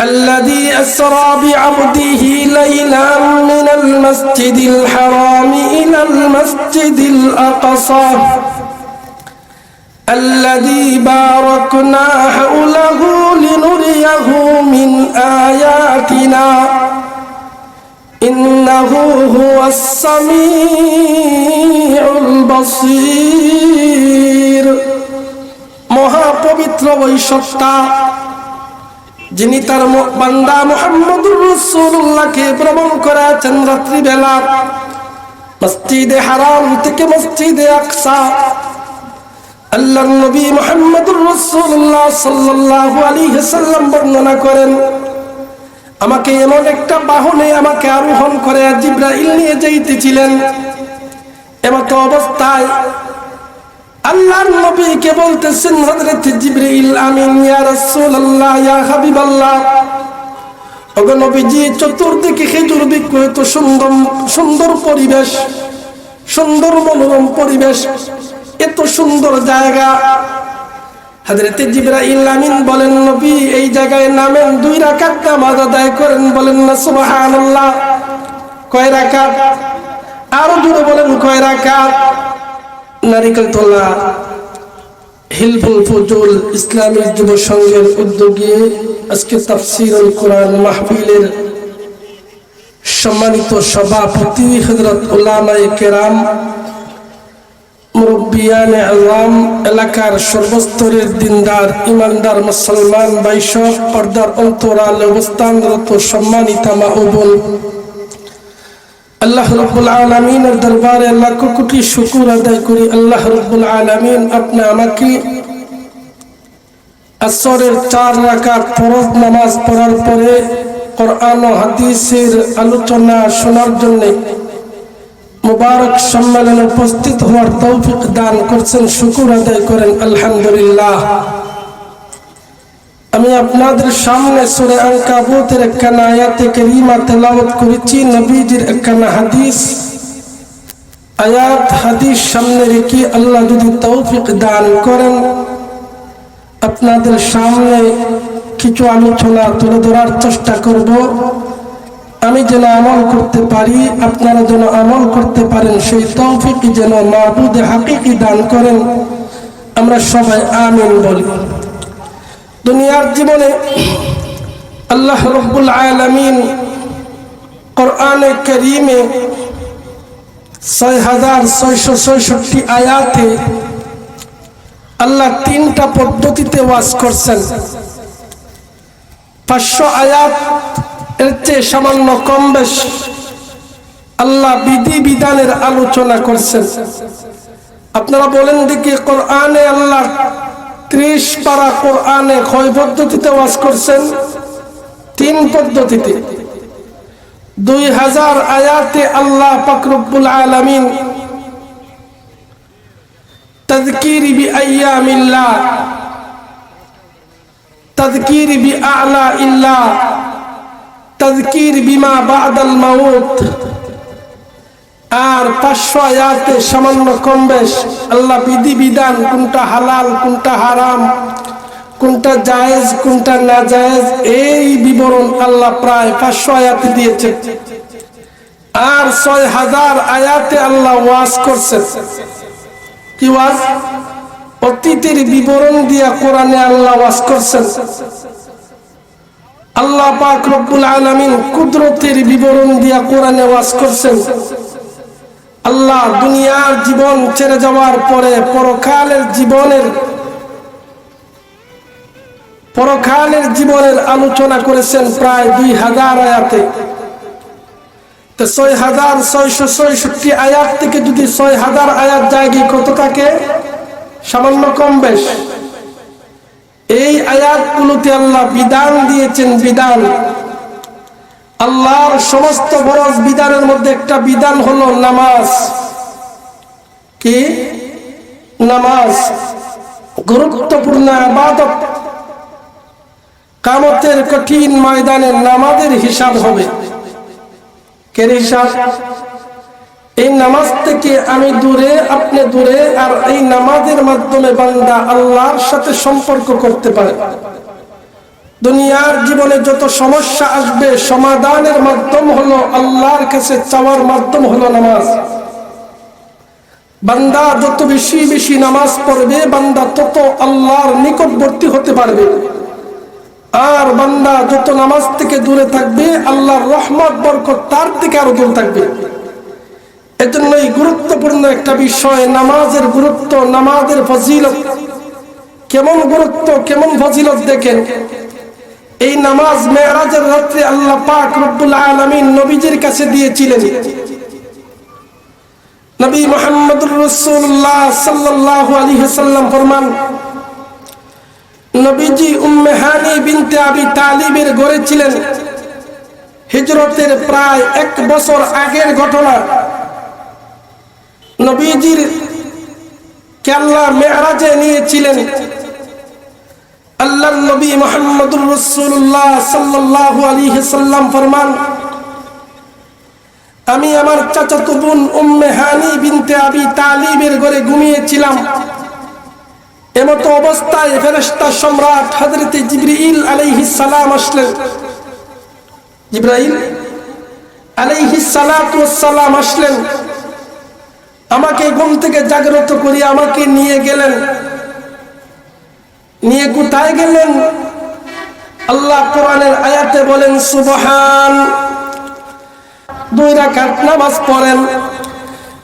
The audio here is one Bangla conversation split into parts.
الذي أسرى بعبده ليلا من المسجد الحرام إلى المسجد الأقصى الذي باركنا حوله لنريه من آياتنا إنه هو السميع البصير মহাপবিত্র বৈশত্তা যিনি তার বান্দা মোহাম্মদুর রসুল্লাহকে ভ্রমণ করেছেন রাত্রিবেলা, মসজিদে হারাম থেকে মসজিদে আকসা আল্লাহ নবী মোহাম্মদুর রসুল্লাহ সাল্লাল্লাহু আলাইহি সাল্লাম বর্ণনা করেন, আমাকে এমন একটা বাহনে আমাকে আরোহণ করে জিব্রাইল নিয়ে যাইতেছিলেন। এমত অবস্থায় আল্লাহর নবীকে বলতেছেন, হযরত জিবরিল আমিন, ইয়া রাসূলুল্লাহ, ইয়া হাবিবাল্লাহ। ওগো নবীজি, চতুর্দিকে খেজুর বৃক্ষ সুন্দর সুন্দর পরিবেশ, সুন্দর মনোরম পরিবেশ, এত সুন্দর জায়গা। হযরতে জিবরাইল আমিন বলেন, নবী, এই জায়গায় নামেন, দুই রাকাত নামাজ আদায় করেন, বলেন না, সুবহানাল্লাহ। কয় রাকাত? আরও জোরে বলেন, কয় রাকাত? নারিকেল তোলা হিলফুল ফজল ইসলামিক যুব সংঘের উদ্যোগে আজকে তাফসিরুল কোরআন মাহফিলের সম্মানিত সভাপতি হজরত উলামায়ে কেরাম, মুরব্বিয়ানে আজম এলাকার সর্বস্তরের দিনদার, ইমানদার মুসলমান বাইশক পর্দার অন্তরাল অবস্থানরত সম্মানিতা মা ও বোন আল্লাহ রব্বুল আলমিনের দরবারে লাখ কোটি শুকুর আদায় করি। আল্লাহ রব্বুল আলমিন আপনি আমাকে আসরের চার রাকাত ফরজ নামাজ পড়ার পরে কোরআন ও হাদিসের আলোচনা শোনার জন্য মুবারক সম্মেলনে উপস্থিত হওয়ার তৌফিক দান করছেন। শুকুর আদায় করেন। আলহামদুলিল্লাহ। আমি আপনাদের সামনে সুরে আঙ্কাবুতের একখানা আয়াতে করিমা তেলাওয়াত করেছি, নবীজির একখানা হাদিস। আয়াত, হাদিস সামনে রেখে আল্লাহ যদি তৌফিক দান করেন, আপনাদের সামনে কিছু আলোচনা তুলে ধরার চেষ্টা করব। আমি যেন আমল করতে পারি, আপনারা যেন আমল করতে পারেন, সেই তৌফিক যেন মাহবুদে হাকিকি দান করেন। আমরা সবাই আমিন বলি। দুনিয়ার জীবনে আল্লাহ রব্বুল আলমিন কোরআনে করিমে ছয় হাজার ছয়শো ছয়ষট্টি আয়াতে আল্লাহ তিনটা পদ্ধতিতে ওয়াজ করছেন। পাঁচশো আয়াত এর চেয়ে সামান্য কম বেশ আল্লাহ বিধি বিধানের আলোচনা করছেন। আপনারা বলেন দেখি কোরআনে আল্লাহ ত্রিশ পারা কোরআনে কয় পদ্ধতিতে ওয়াজ করছেন তিন পদ্ধতিতে দুই হাজার আয়াতে আল্লাহ পাকরুবুল আলমিন تذكير بأيام الله تذكير بأعلى الله تذكير بما بعد الموت আর পাঁচশো আয়াতে সামান্য কম বেশ। আল্লাহ বিধি বিধান কোনটা হালাল, কোনটা হারাম, কোনটা জায়েজ, কোনটা না জায়েজ এই বিবরণ আল্লাহ প্রায় পাঁচশো আয়াতে দিয়েছে। আর ছয় হাজার আয়াতে আল্লাহ ওয়াজ করছেন। কি ওয়াজ? অতীতের বিবরণ দিয়া কোরআনে আল্লাহ ওয়াজ করছেন। আল্লাহ পাক রব্বুল আলামিন কুদরতের বিবরণ দিয়া কোরআনে ওয়াজ করছেন। আল্লাহ দুনিয়ার জীবন ছেড়ে যাওয়ার পরে পরকালের জীবনের পরকালের জীবনের আলোচনা করেছেন প্রায় দুই হাজার আয়াতে। ছয় হাজার ছয়শো ছয়ষট্টি আয়াত থেকে যদি ছয় হাজার আয়াত জায়গায় কত থাকে? সামান্য কম বেশ। এই আয়াতগুলোতে আল্লাহ বিধান দিয়েছেন, বিধান। আল্লাহর সমস্ত বরজ বিধানের মধ্যে একটা বিধান হলো নামাজ। কি? নামাজ। গুরুত্বপূর্ণ আবাদত। কামতের কঠিন ময়দানে নামাজের হিসাব হবে। কের হিসাব? এই নামাজ থেকে আমি দূরে, আপনি দূরে, আর এই নামাজের মাধ্যমে বান্দা আল্লাহর সাথে সম্পর্ক করতে পারে। দুনিয়ার জীবনে যত সমস্যা আসবে, সমাধানের মাধ্যম হলো আল্লাহর কাছে চাওয়ার মাধ্যম হলো নামাজ। বান্দা যত বেশি বেশি নামাজ পড়বে, বান্দা তত আল্লাহর নিকটবর্তী হতে পারবে। আর বান্দা যত নামাজ থেকে দূরে থাকবে, আল্লাহর রহমত, বরকত তার থেকে আরও দূর থাকবে। এজন্যই গুরুত্বপূর্ণ একটা বিষয়, নামাজের গুরুত্ব, নামাজের ফজিলত। কেমন গুরুত্ব, কেমন ফজিলত দেখেন? এই নামাজ মেয়েরাজের রাত্রে আল্লাহ পাক রব্বুল আলমিন নবীজির কাছে দিয়েছিলেন। নবী মোহাম্মদুর রসুল্লাহ সাল্লাহ আলী সাল্লাম ফরমান, নবীজি উম্মেহানি বিনতে আবি তালিবের গড়ে ছিলেন। হিজরতের প্রায় এক বছর আগের ঘটনা। নবীজির কেল্লা মেয়ারাজে নিয়েছিলেন। আল্লাহ নবী মোহাম্মদুর রসুল্লাহ সাল্লাহ আলী সাল্লাম ফরমান, আমি আমার চাচাতো বোন উম্মে হানি বিনতে আবি তালিবের ঘরে ঘুমিয়েছিলাম। এমতো অবস্থায় ফেরেশতা সম্রাট হযরতে জিবরিল আলাইহিস সালাম আসলেন। জিব্রাইল ওয়াস সালাম আসলেন। আমাকে ঘুম থেকে জাগ্রত করে আমাকে নিয়ে গেলেন। নিয়ে কোথায় গেলেন? আল্লাহ কোরআনের আয়াতে বলেন, সুবহান। দুই রাকাত নামাজ পড়েন।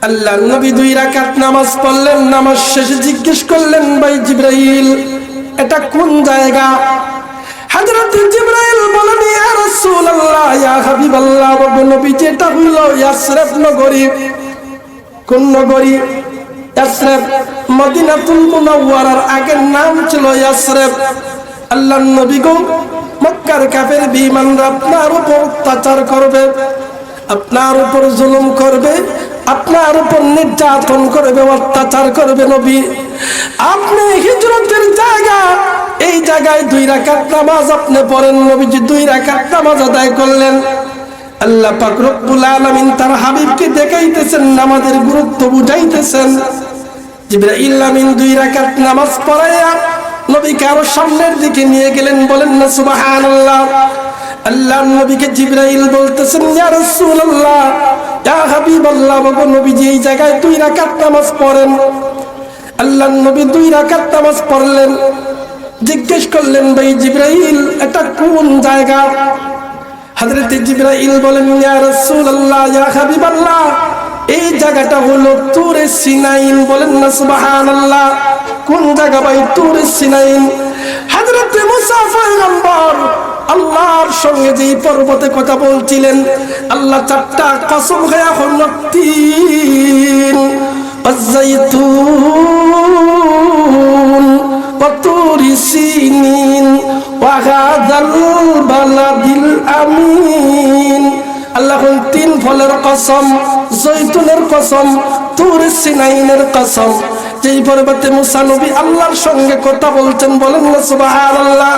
আল্লাহ নবী দুই রাকাত নামাজ পড়লেন, নামাজ শেষে জিজ্ঞেস করলেন, ভাই জিব্রাইল, এটা কোন জায়গা? হযরত জিব্রাইল বলেন, ইয়া রাসূলুল্লাহ, ইয়া হাবিবাল্লাহ নবী, যেটা হলো ইয়াসরিফ নগরী। কোন নগরী? ইয়াসরিফ, মদিনাতুল মুনাওয়ারার আগের নাম ছিল ইয়াসরিফ। আল্লাহ নবী গো, মক্কার কাফের বিমানরা আপনার উপর অত্যাচার করবে, আপনার উপর জুলুম করবে, আপনার উপর নির্যাতন করবে, অত্যাচার করবে নবী। আপনি হিজরতের জায়গা, এই জায়গায় দুই রাকাত নামাজ আপনি পড়েন নবীজি, দুই রাকাত নামাজ আদায় করলেন। আল্লাহ পাক রব্বুল তার হাবিবকে দেখাইতেছেন, নামাজের গুরুত্ব বুঝাইতেছেন। জিবরাইল আমিন দুই রাকাত নামাজ পড়াইয়া নবীকে আরও সামনের দিকে নিয়ে গেলেন, বলেন, না, সুবহানাল্লাহ। আল্লাহ নবীকে জিব্রাইল বলতেছেন, ইয়া রাসূলুল্লাহ, ইয়া হাবিবাল্লাহ, ওগো নবীজি, এই জায়গায় দুই রাকাত নামাজ পড়েন। আল্লাহ নবী দুই রাকাত নামাজ পড়লেন, জিজ্ঞেস করলেন, ভাই জিব্রাইল, এটা কোন জায়গা? হযরত জিব্রাইল বলেন ইয়া রাসূলুল্লাহ ইয়া হাবিবাল্লাহ এই জায়গাটা হলো তুরে সিনাইন বলেন না সুবহানাল্লাহ কোন জায়গা ভাই তুরে সিনাইন হযরত মুসা পয়গম্বর আল্লাহর সঙ্গে যে পর্বতে কথা বলছিলেন আল্লাহ চারটা কসম খায়া হল তিন الزيتون কসম জৈতুনের কসম, তুর সিনাইনের কসম। যেই পর্বতে মুসা নবী আল্লাহর সঙ্গে কথা বলছেন বলেন না, সুবহানাল্লাহ।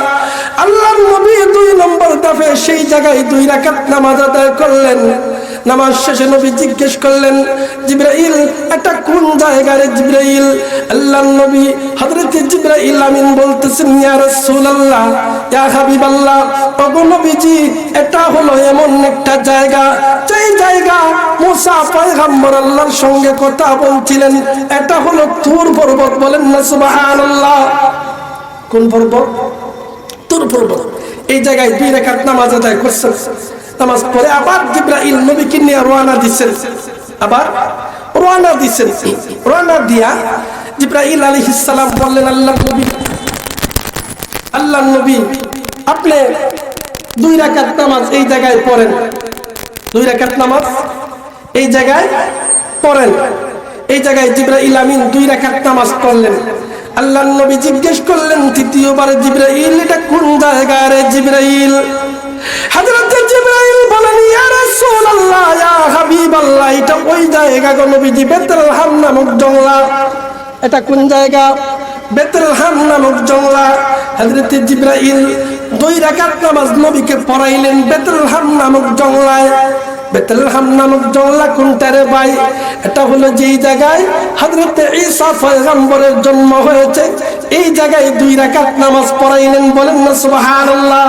আল্লাহর নবী দুই নম্বর দফে সেই জায়গায় দুই রাকাত নামাজ আদায় করলেন। নামাজ শেষে নবী জিজ্ঞেস করলেন, জিব্রাইল, এটা কোন জায়গায় জিব্রাইল? আল্লাহ নবী হযরত জিব্রাইল আমিন বলতেছেন, ইয়া রাসূলুল্লাহ, ইয়া হাবিবাল্লাহ, ওগো নবীজি, এটা হলো এমন একটা জায়গা, যেই জায়গা মুসা পয়গম্বর আল্লাহর সঙ্গে কথা বলছিলেন, এটা হলো তুর পর্বত বলেন না সুবহানাল্লাহ। কোন পর্বত? তুর পর্বত এই জায়গায় দুই রেখাত নামাজ আদায় করছেন নামাজ পড়ে আবার জিব্রাইল নবীকে নিয়ে রওনা দিচ্ছেন। আবার রওনা দিচ্ছেন। রওনা দিয়া জিব্রাইল আলাইহিস সালাম বললেন, আল্লাহ নবী আল্লাহ নবী, আপনি দুই রাকাত নামাজ এই জায়গায় পড়েন। দুই রাকাত নামাজ এই জায়গায় পড়েন। এই জায়গায় জিব্রাইল আমিন দুই রাকাত নামাজ পড়লেন। আল্লাহ নবী জিজ্ঞেস করলেন, তৃতীয়বার জিব্রাইল, এটা কোন জায়গায় রে জিব্রাইল? হযরত জিব্রাইল বলেন, ইয়া রাসূলুল্লাহ, ইয়া হাবিবাল্লাহ, এটা ওই জায়গা গো নবীজি বেতলহাম নামক জংলা। এটা কোন জায়গা? বেতলহাম নামক জংলা। হযরত জিব্রাইল দুই রাকাত নামাজ নবীকে পড়াইলেন বেতলহাম নামক জংলায়। বেতলহাম নামক জংলা কোনটারে ভাই? এটা হলো যেই জায়গায় হযরতে ঈসা জন্ম হয়েছে, এই জায়গায় দুই রাকাত নামাজ পড়াইলেন বলেন না সুবহানাল্লাহ।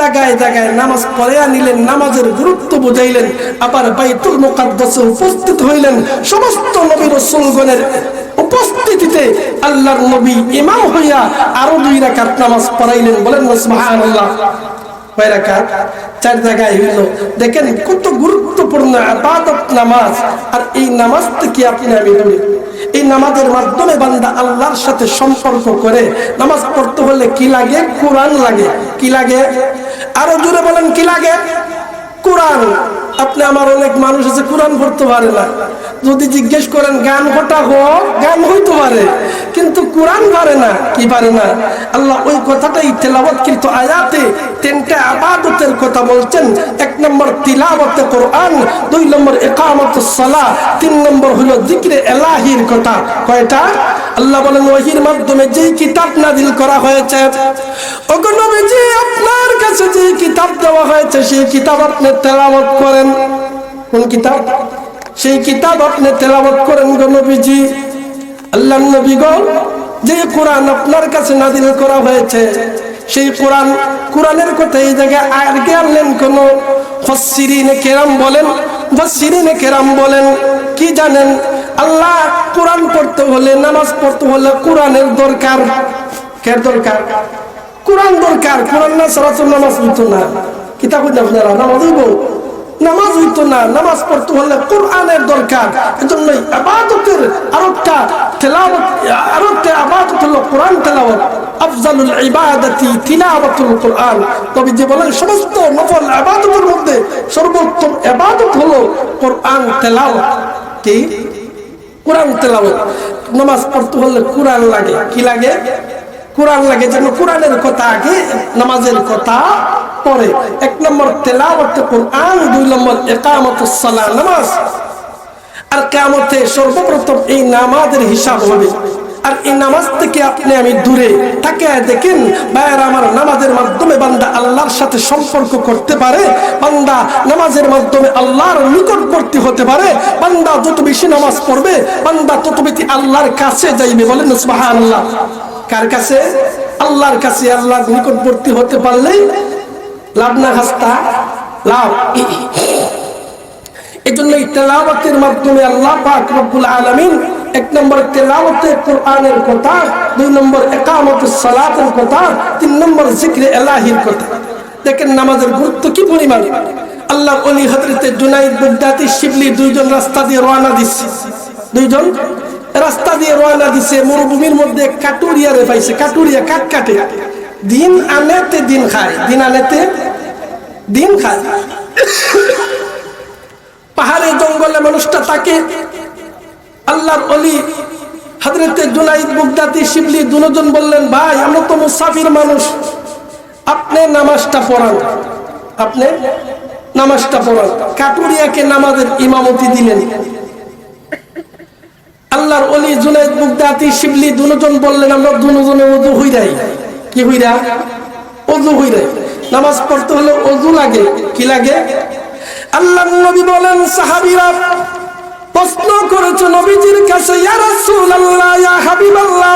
জায়গায় নামাজ পড়ে নিলেন, নামাজের গুরুত্ব বুঝাইলেন, আবার বাইতুল মুকাদ্দাসে উপস্থিত হইলেন, সমস্ত নবী রাসূলগণের উপস্থিতিতে আল্লাহর নবী ইমাম হইয়া আরও দুই রাকাত নামাজ পড়াইলেন বলেন না দেখেন কত গুরুত্বপূর্ণ আবাদত নামাজ। আর এই নামাজ থেকে আপনি আমি দূরে এই নামাজের মাধ্যমে বান্দা আল্লাহর সাথে সম্পর্ক করে নামাজ পড়তে হলে কি লাগে? কোরআন লাগে। কি লাগে? আরও জোরে বলেন, কি লাগে? কোরআন। আপনি আমার অনেক মানুষ আছে, কোরআন পড়তে পারে না। যদি জিজ্ঞেস করেন গান হটা হোক গান হইতে পারে। কিন্তু কোরআন পারে না। কি পারে না? আল্লাহ ওই কথাটাই তেলাবত কিন্তু আয়াতে তিনটা আবাদতের কথা বলছেন। এক নম্বর তিলাবতে কোরআন, দুই নম্বর একামত সালা তিন নম্বর হলো জিক্রে এলাহির কথা। কয়টা? আল্লাহ বলেন, ওহির মাধ্যমে যেই কিতাব নাজিল করা হয়েছে নবীজি, আপনার কাছে যে কিতাব দেওয়া হয়েছে, সেই কিতাব আপনি তেলাওয়াত করেন। কোন কিতাব? সেই কিতাব আপনি তেলাওয়াত করেন গো নবীজি। আল্লাহ নবী গো যে কোরআন আপনার কাছে নাজিল করা হয়েছে, সেই কোরআন, কোরআনের কথা এই জায়গায় আগে আনলেন কোন? ফসিরিনে কেরাম বলেন ফসিরিনে কেরাম বলেন, কি জানেন? আল্লাহ কোরআন পড়তে হলে, নামাজ পড়তে হলে কোরআনের দরকার। কে দরকার? কোরআন দরকার। কোরআন না সারা তো নামাজ হইতো না। কিতাব আপনারা? নামাজ হইব? নামাজ হইতো না। নামাজ পড়তে হলে কোরআনের দরকার। এজন্যই আবাদতের আরেকটা তেলাওয়াত আরেকটা আবাদত হলো কোরআন তেলাওয়াত। আফজালুল ইবাদাতি তিলাওয়াতুল কোরআন। তবে যে বলেন, সমস্ত নফল আবাদতের মধ্যে সর্বোত্তম ইবাদত হলো কোরআন তেলাওয়াত। কি? কোরআন তেলাওয়াত। নামাজ পড়তে হলে কোরআন লাগে। কি লাগে? কোরআন লাগে যেন কোরআনের কথা আগে, নামাজের কথা পরে এক নম্বর তেলাওয়াত কোরআন, দুই নম্বর একামতুস সালাহ, নামাজ। আর কেমতে সর্বপ্রথম এই নামাজের হিসাব হবে। আর এই নামাজ থেকে আপনি আমি দূরে তাকে দেখেন, ভাইয়ের আমার নামাজের মাধ্যমে বান্দা আল্লাহর সাথে সম্পর্ক করতে পারে, বান্দা নামাজের মাধ্যমে আল্লাহর নিকটবর্তী হতে পারে, বান্দা যত বেশি নামাজ পড়বে, বান্দা তত বেশি আল্লাহর কাছে যাইবে বলেন আল্লাহ কার কাছে? আল্লাহর কাছে, আল্লাহর নিকটবর্তী হতে পারলেই লাভ না হাস্তা? লাভ। এই জন্য তেলাওয়াতের মাধ্যমে আল্লাহ পাক রব্বুল আলামিন এক নম্বর তেলাওয়াতে কোরআনের কথা, দুই নম্বর একামত সালাতের কথা, তিন নম্বর জিক্রে এলাহির কথা। দেখেন নামাজের গুরুত্ব কি পরিমাণ? আল্লাহ অলি হজরতে জুনাইদ বুদ্দাতি শিবলি দুইজন রাস্তা দিয়ে রওনা দিচ্ছে। দুইজন রাস্তা দিয়ে রওনা দিছে মরুভূমির মধ্যে কাটুরিয়া রে পাইছে কাটুরিয়া কাট কাটে। দিন আনেতে দিন খায়, দিন আনেতে দিন খায়। পাহাড়ে জঙ্গলে মানুষটা তাকে আল্লাহর অলি হাজরতে জুনাইদ বুগদাতি শিবলি দুজন বললেন, ভাই, আমরা তো মুসাফির মানুষ। আপনি নামাজটা পড়ান। আপনি নামাজটা পড়ান। কাটুরিয়াকে নামাজের ইমামতি দিলেন। আল্লাহর অলি জুনাইদ বুগদাতি শিবলি দুজন বললেন, আমরা দুজনে ওযু হই যাই কি হই রা ওযু হই রা নামাজ পড়তে হলে ওযু লাগে। কি লাগে? আল্লাহ নবী বলেন, সাহাবীরা প্রশ্ন করেছে নবীজির কাছে ইয়া রাসূলুল্লাহ ইয়া হাবিবাল্লাহ।